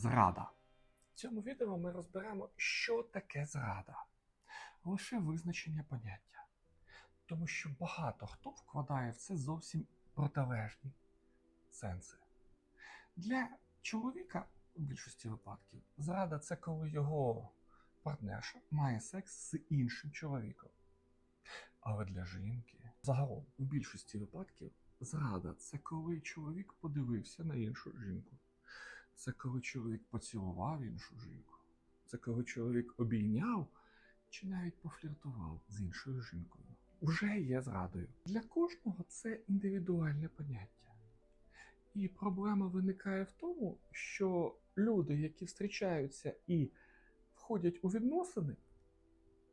Зрада. В цьому відео ми розберемо, що таке зрада. Лише визначення поняття. Тому що багато хто вкладає в це зовсім протилежні сенси. Для чоловіка в більшості випадків зрада це коли його партнерша має секс з іншим чоловіком. Але для жінки, загалом, в більшості випадків, зрада це коли чоловік подивився на іншу жінку. Це коли чоловік поцілував іншу жінку. Це коли чоловік обійняв чи навіть пофліртував з іншою жінкою. Уже є зрадою. Для кожного це індивідуальне поняття. І проблема виникає в тому, що люди, які зустрічаються і входять у відносини,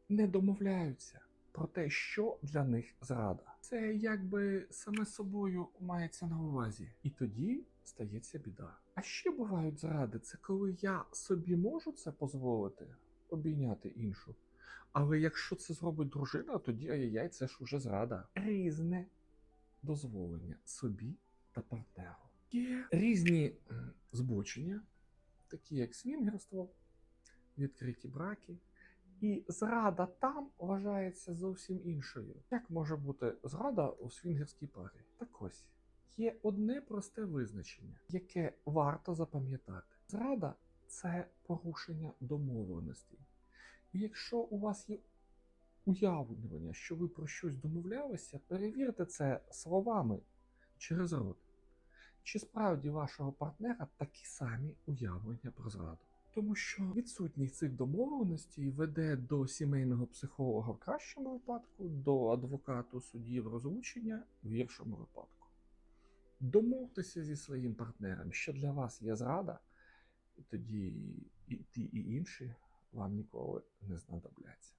не домовляються про те, що для них зрада. Це якби саме собою мається на увазі. І тоді стається біда. А ще бувають зради, це коли я собі можу це дозволити обійняти іншу. Але якщо це зробить дружина, тоді ай-яй, це ж уже зрада. Різне дозволення собі та партнеру. Є різні збочення, такі як свінгерство, відкриті браки. І зрада там вважається зовсім іншою. Як може бути зрада у свінгерській парі? Так ось є одне просте визначення, яке варто запам'ятати. Зрада це порушення домовленостей. І якщо у вас є уявлення, що ви про щось домовлялися, перевірте це словами через рот. Чи справді вашого партнера такі самі уявлення про зраду? Тому що відсутність цих домовленостей веде до сімейного психолога в кращому випадку, до адвокату суддів розлучення в гіршому випадку. Домовтеся зі своїм партнером, що для вас є зрада, і тоді і ті, і інші вам ніколи не знадобляться.